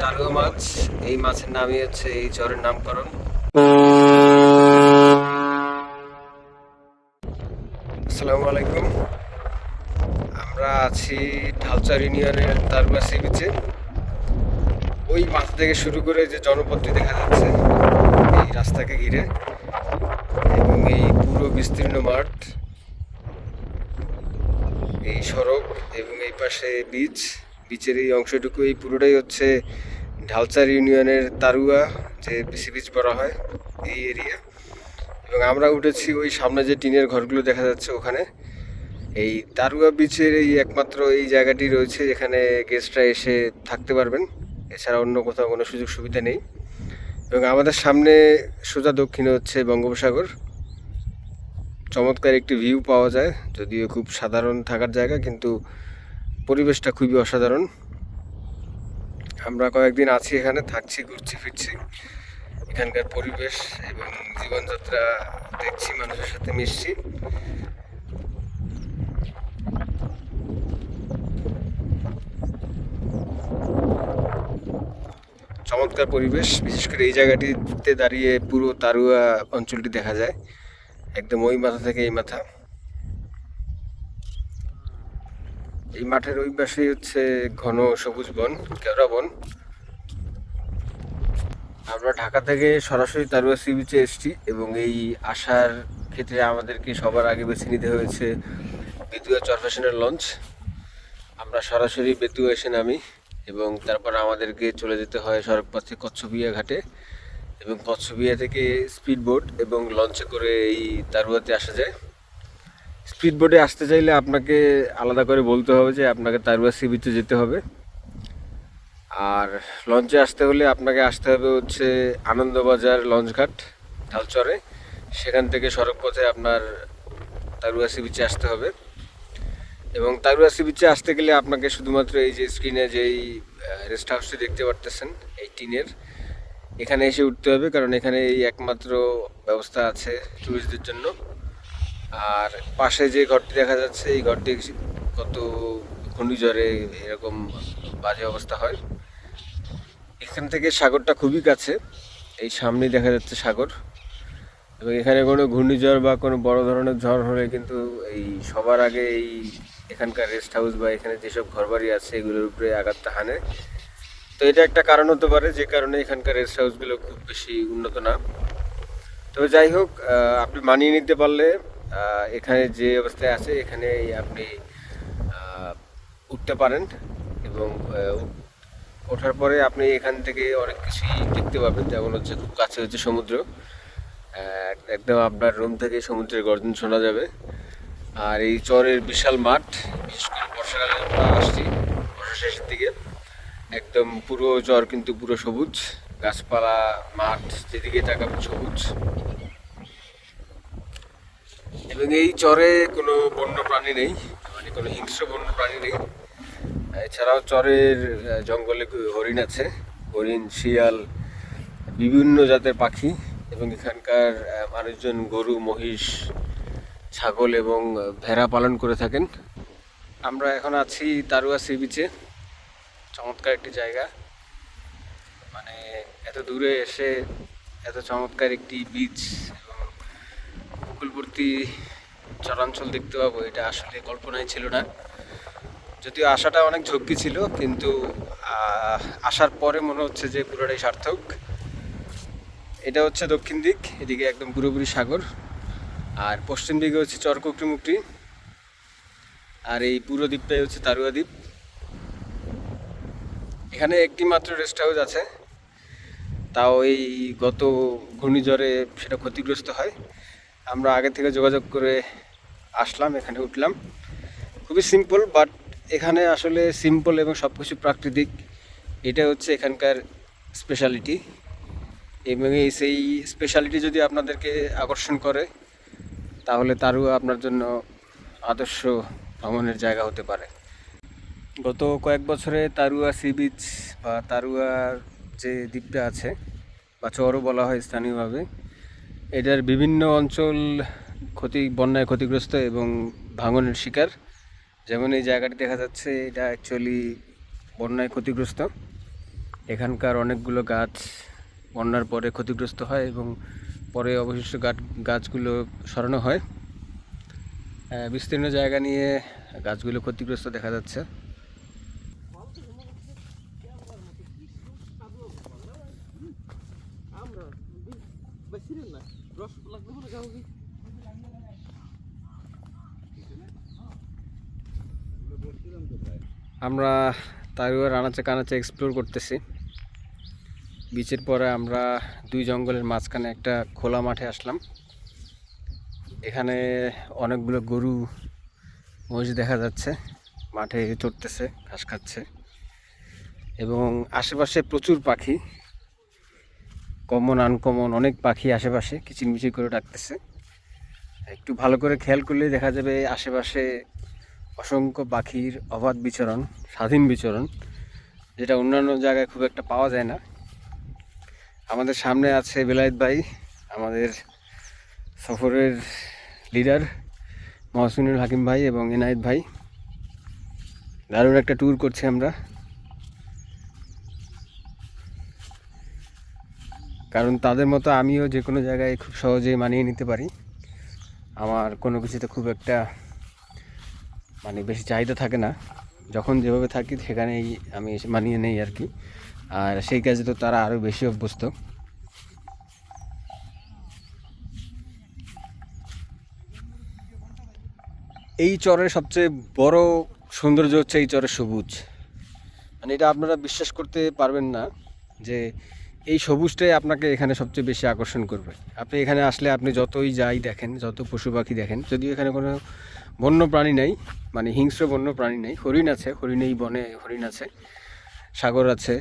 তারুয়া মাছ, এই মাছের নামই হচ্ছে এই চরের নামকরণ। আসসালামু আলাইকুম। আমরা আছি ঢালচার ইউনিয়নের তারুয়া সি বিচে ওই মাছ থেকে শুরু করে যে জনপদটি দেখা যাচ্ছে, এই রাস্তাকে ঘিরে, এবং এই পুরো বিস্তীর্ণ মাঠ এই সড়ক এবং এই পাশে বিচ বিচের এই অংশটুকু, এই পুরোটাই হচ্ছে ঢালচার ইউনিয়নের তারুয়া, যে বিসি বিচ বলা হয়, এই এরিয়া এবং আমরা উঠেছি ওই সামনে যে টিনের ঘরগুলো দেখা যাচ্ছে ওখানে। এই তারুয়া বিচের এই একমাত্র এই জায়গাটি রয়েছে, যেখানে গেস্টরা এসে থাকতে পারবেন। এছাড়া অন্য কোথাও কোনো সুযোগ সুবিধা নেই। এবং আমাদের সামনে সোজা দক্ষিণে হচ্ছে বঙ্গোপসাগর। চমৎকার একটি ভিউ পাওয়া যায়, যদিও খুব সাধারণ থাকার জায়গা, কিন্তু পরিবেশটা খুবই অসাধারণ। আমরা কয়েকদিন আছি এখানে, থাকছি, ঘুরছি, ফিরছি। এখানকার পরিবেশ এবং জীবনযাত্রা দেখছি, মানুষের সাথে মিশছি। চমৎকার পরিবেশ, বিশেষ করে এই জায়গাটিতে দাঁড়িয়ে পুরো তারুয়া অঞ্চলটি দেখা যায়। একদম ওই মাথা থেকে এই মাথা। এই মাঠের ওই পাশেই হচ্ছে ঘন সবুজ বন, কেওড়া বন। আমরা ঢাকা থেকে সরাসরি তারুয়া সি বিচে এসেছি এবং এই আসার ক্ষেত্রে আমাদেরকে সবার আগে বেছে নিতে হয়েছে বেতুয়া চরফেশনের লঞ্চ। আমরা সরাসরি বেতুয়া এসে নামি এবং তারপর আমাদেরকে চলে যেতে হয় সড়ক পথে কচ্ছপিয়া ঘাটে এবং কচ্ছবিয়া থেকে স্পিড বোট এবং লঞ্চে করে এই তারুয়াতে আসা যায়। স্পিড বোটে আসতে চাইলে আপনাকে আলাদা করে বলতে হবে যে আপনাকে তারুয়া সি বিচে যেতে হবে। আর লঞ্চে আসতে হলে আপনাকে আসতে হবে হচ্ছে আনন্দবাজার লঞ্চঘাট, ঢালচরে। সেখান থেকে সড়ক পথে আপনার তারুয়া সি বিচে আসতে হবে। এবং তারুয়া সি বিচে আসতে গেলে আপনাকে শুধুমাত্র এই যে স্ক্রিনে যেই রেস্ট হাউসটি দেখতে পারতেছেন, এই টিনের, এখানে এসে উঠতে হবে। কারণ এখানে এই একমাত্র ব্যবস্থা আছে ট্যুরিস্টদের জন্য। আর পাশে যে ঘরটি দেখা যাচ্ছে, এই ঘরটি কত ঘূর্ণিঝড়ে এরকম বাজে অবস্থা হয়। এখান থেকে সাগরটা খুবই কাছে, এই সামনেই দেখা যাচ্ছে সাগর। এবং এখানে কোনো ঘূর্ণিঝড় বা কোনো বড় ধরনের ঝড় হলে কিন্তু এই সবার আগে এই এখানকার রেস্ট হাউস বা এখানে যেসব ঘরবাড়ি আছে, এগুলোর উপরে আঘাতটা হানে। তো এটা একটা কারণ হতে পারে, যে কারণে এখানকার রেস্ট হাউসগুলো খুব বেশি উন্নত না। তো যাই হোক আপনি মানিয়ে নিতে পারলে এখানে যে অবস্থায় আছে, এখানে আপনি উঠতে পারেন এবং ওঠার পরে আপনি এখান থেকে অনেক কিছুই দেখতে পাবেন। যেমন হচ্ছে খুব কাছে হচ্ছে সমুদ্র। একদম আপনার রুম থেকে সমুদ্রের গর্জন শোনা যাবে। আর এই চরের বিশাল মাঠ, বিশেষ করে বর্ষাকালে আমরা আসছি বর্ষা শেষের দিকে। একদম পুরো চর কিন্তু পুরো সবুজ। গাছপালা, মাঠ, যেদিকে তাকাবেন সবুজ। এবং এই চরে কোনো বন্য প্রাণী নেই মানে কোনো হিংস্র বন্য প্রাণী নেই। এছাড়াও চরের জঙ্গলে হরিণ আছে, হরিণ, শিয়াল, বিভিন্ন জাতের পাখি এবং এখানকার মানুষজন গরু, মহিষ, ছাগল এবং ভেড়া পালন করে থাকেন। আমরা এখন আছি তারুয়া সি বিচে। চমৎকার একটি জায়গা। মানে এত দূরে এসে এত চমৎকার একটি বিচ উপকূলবর্তী চরাঞ্চল দেখতে পাবো, এটা আসলে কল্পনাই ছিল না। যদিও আসাটা অনেক ঝক্কি ছিল, কিন্তু আসার পরে মনে হচ্ছে যে পুরোটাই সার্থক। এটা হচ্ছে দক্ষিণ দিক, এদিকে একদম পুরোপুরি সাগর। আর পশ্চিম দিকে হচ্ছে চরকুকরি মুকরি আর এই পুরো দ্বীপটাই হচ্ছে তারুয়া দ্বীপ। এখানে একটি মাত্র রেস্ট হাউস আছে। তাও এই গত ঘূর্ণিঝড়ে সেটা ক্ষতিগ্রস্ত হয়। আমরা আগে থেকে যোগাযোগ করে আসলাম, এখানে উঠলাম। খুবই সিম্পল বাট এখানে আসলে সিম্পল এবং সব কিছু প্রাকৃতিক। এটা হচ্ছে এখানকার স্পেশালিটি এবং এই সেই স্পেশালিটি যদি আপনাদেরকে আকর্ষণ করে, তাহলে তারও আপনার জন্য আদর্শ ভ্রমণের জায়গা হতে পারে। গত কয়েক বছরে তারুয়া সি বিচ বা তারুয়ার যে দ্বীপটা আছে, বা চরও বলা হয় স্থানীয়ভাবে এটার বিভিন্ন অঞ্চল ক্ষতি, বন্যায় ক্ষতিগ্রস্ত এবং ভাঙনের শিকার। যেমন এই জায়গাটি দেখা যাচ্ছে, এটা অ্যাকচুয়ালি বন্যায় ক্ষতিগ্রস্ত। এখানকার অনেকগুলো গাছ বন্যার পরে ক্ষতিগ্রস্ত হয় এবং পরে অবশিষ্ট গাছ, গাছগুলো সরানো হয়। বিস্তীর্ণ জায়গা নিয়ে গাছগুলো ক্ষতিগ্রস্ত দেখা যাচ্ছে। আমরা তারুয়ার আনাচে কানাচে এক্সপ্লোর করতেছি। বিচের পরে আমরা দুই জঙ্গলের মাঝখানে একটা খোলা মাঠে আসলাম। এখানে অনেকগুলো গরু, মহিষ দেখা যাচ্ছে। মাঠে চড়তেছে, ঘাস খাচ্ছে। এবং আশেপাশে প্রচুর পাখি। কমন আনকমন অনেক পাখি আশেপাশে কিচিরমিচির করে ডাকতেছে। একটু ভালো করে খেয়াল করলে দেখা যাবে আশেপাশে অসংখ্য পাখির অবাধ বিচরণ, স্বাধীন বিচরণ, যেটা অন্যান্য জায়গায় খুব একটা পাওয়া যায় না। আমাদের সামনে আছে বেলায়েত ভাই, আমাদের সফরের লিডার মহসিনুল হাকিম ভাই এবং এনায়েত ভাই। দারুণ একটা ট্যুর করছি আমরা। কারণ তাদের মতো আমিও যে কোনো জায়গায় খুব সহজেই মানিয়ে নিতে পারি। আমার কোনো কিছুতে খুব একটা মানে বেশি চাহিদা থাকে না। যখন যেভাবে থাকি সেখানেই আমি মানিয়ে নেই আর কি। আর সেই কাজে তো তারা আরও বেশি অভ্যস্ত। এই চরের সবচেয়ে বড় সৌন্দর্য হচ্ছে এই চরের সবুজ। মানে এটা আপনারা বিশ্বাস করতে পারবেন না যে এই সবুজটাই আপনাকে এখানে সবচেয়ে বেশি আকর্ষণ করবে। আপনি এখানে আসলে আপনি যতই যাই দেখেন, যত পশু পাখি দেখেন, যদিও এখানে কোনো বন্য প্রাণী নেই মানে হিংস্র বন্য প্রাণী নেই, হরিণ আছে, হরিণ এই বনে হরিণ আছে, সাগর আছে,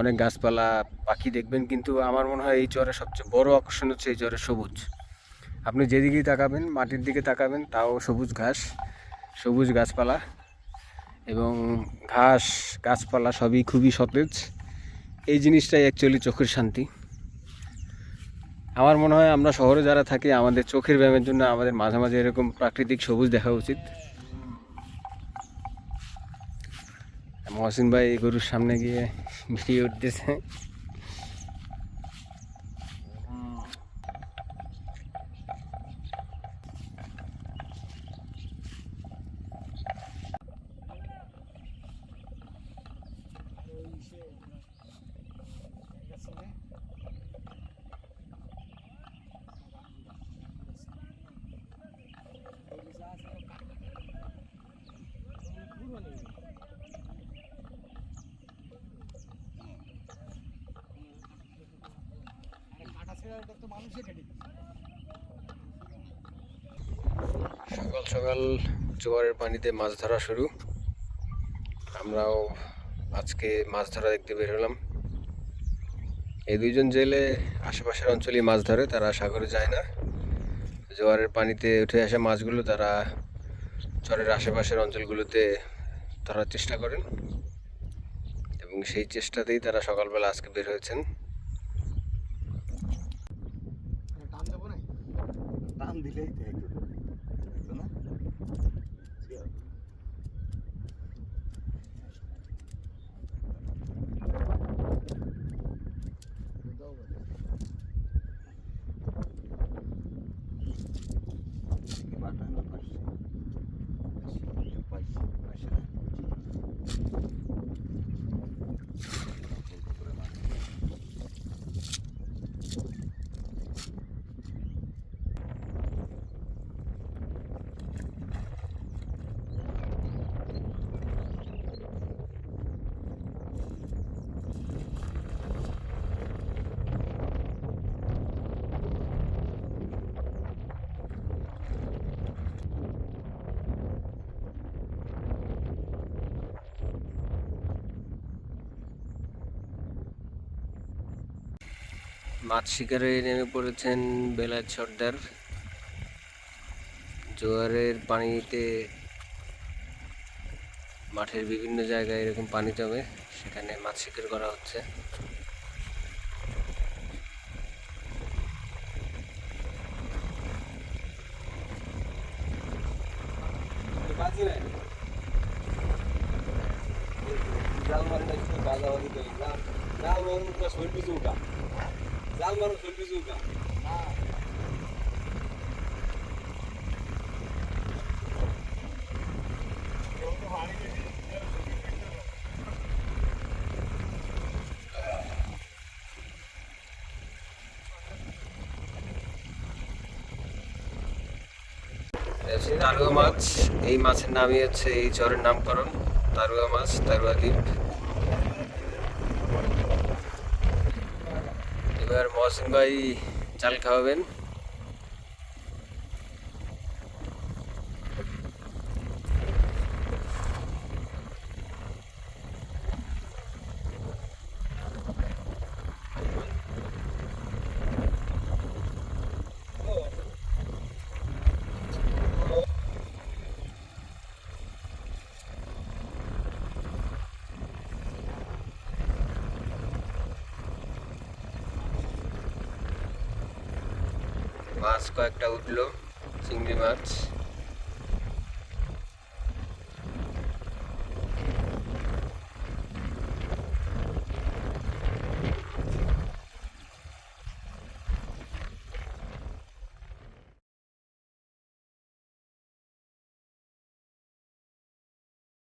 অনেক গাছপালা, পাখি দেখবেন, কিন্তু আমার মনে হয় এই চরে সবচেয়ে বড় আকর্ষণ হচ্ছে এই চরের সবুজ। আপনি যেদিকেই তাকাবেন, মাটির দিকে তাকাবেন, তাও সবুজ ঘাস, সবুজ গাছপালা এবং ঘাস, গাছপালা সবই খুবই সতেজ। এই জিনিসটাই অ্যাকচুয়ালি চোখের শান্তি। আমার মনে হয় আমরা শহরে যারা থাকি, আমাদের চোখের ব্যায়ামের জন্য আমাদের মাঝে মাঝে এরকম প্রাকৃতিক সবুজ দেখা উচিত। মহসিন ভাই গরুর সামনে গিয়ে ভিডিও উঠতেছে। সকাল সকাল জোয়ারের পানিতে মাছ ধরা শুরু। আমরাও আজকে মাছ ধরা দেখতে বের হলাম। এই দুইজন জেলে আশেপাশের অঞ্চলে মাছ ধরে, তারা সাগরে যায় না। জোয়ারের পানিতে উঠে আসা মাছগুলো তারা চরের আশেপাশের অঞ্চলগুলোতে ধরার চেষ্টা করেন। এবং সেই চেষ্টাতেই তারা সকালবেলা আজকে বের হয়েছেন। টান দিলেই তো একটু মাছ শিকারে নেমে পড়েছেন বেলা সর্দার। জোয়ারের পানিতে মাঠের বিভিন্ন জায়গায় এরকম পানি জমে, সেখানে মাছ শিকার করা হচ্ছে। জাল মারি না না তারুয়া মাছ এই মাছের নামই হচ্ছে এই চরের নামকরণ তারুয়া মাছ তারুয়া দ্বীপ। এবার মহসিন ভাই চাল খাওয়াবেন। মাছ কয়েকটা উঠল চিংড়ি মাছ।